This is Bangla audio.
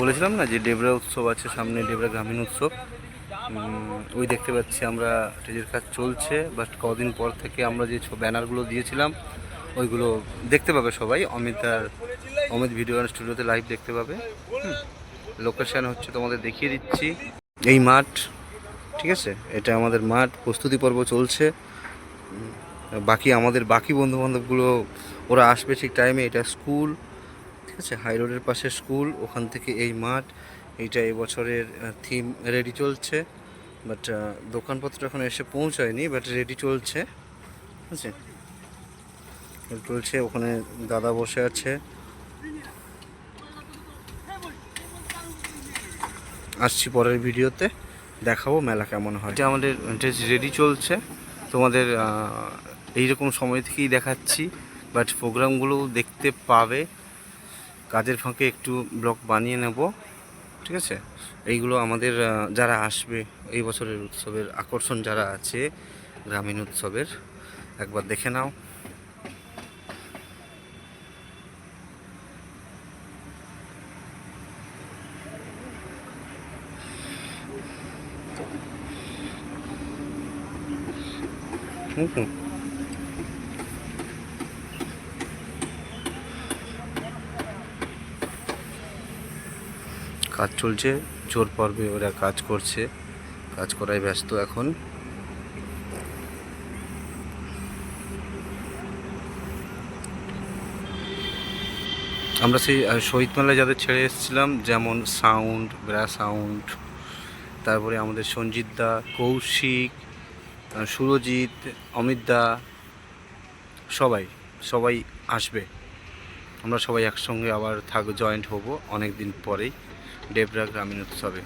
বলেছিলাম না যে ডেবরা উৎসব আছে, সামনে ডেবরা গ্রামীণ উৎসব। ওই দেখতে পাচ্ছি আমরা, স্টেজের কাজ চলছে বাট কদিন পর থেকে আমরা যে ব্যানারগুলো দিয়েছিলাম, ওইগুলো দেখতে পাবে সবাই। অমিত আর অমিত ভিডিও স্টুডিওতে লাইভ দেখতে পাবে। লোকেশান হচ্ছে তোমাদের দেখিয়ে দিচ্ছি। এই মাঠ, ঠিক আছে? এটা আমাদের মাঠ, প্রস্তুতি পর্ব চলছে। বাকি আমাদের বাকি বন্ধু বান্ধবগুলো ওরা আসবে ঠিক টাইমে এটা স্কুল ঠিক আছে? হাই রোডের পাশে স্কুল ওখান থেকে এই মাঠ, এইটা এবছরের থিম রেডি চলছে। বাট দোকানপত্র এখন এসে পৌঁছায়নি বাট রেডি চলছে। ঠিক আছে? চলছে, ওখানে দাদা বসে আছে। আসছি পরের ভিডিওতে, দেখাবো মেলা কেমন হয়। এটা আমাদের ড্রেস রেডি চলছে। তোমাদের এইরকম সময় থেকেই দেখাচ্ছি বাট প্রোগ্রামগুলোও দেখতে পাবে। কাজের ফাঁকে একটু ব্লগ বানিয়ে নেব, ঠিক আছে? এইগুলো আমাদের যারা আসবে এই বছরের উৎসবের আকর্ষণ যারা আছে গ্রামীণ উৎসবের, একবার দেখে নাও। হুম হুম। কাজ চলছে, জোর পর্বে ওরা কাজ করছে, কাজ করায় ব্যস্ত এখন। আমরা সেই শহীদ মেলায় যাদের ছেড়ে এসেছিলাম, যেমন সাউন্ড, ব্রা সাউন্ড, তারপরে আমাদের সঞ্জিত দা, কৌশিক সুরজিৎ, অমিত দা, সবাই সবাই আসবে। আমরা সবাই একসঙ্গে আবার থাক জয়েন্ট হব অনেক দিন পরেই। ডেবরা গ্রামীণ উৎসবে।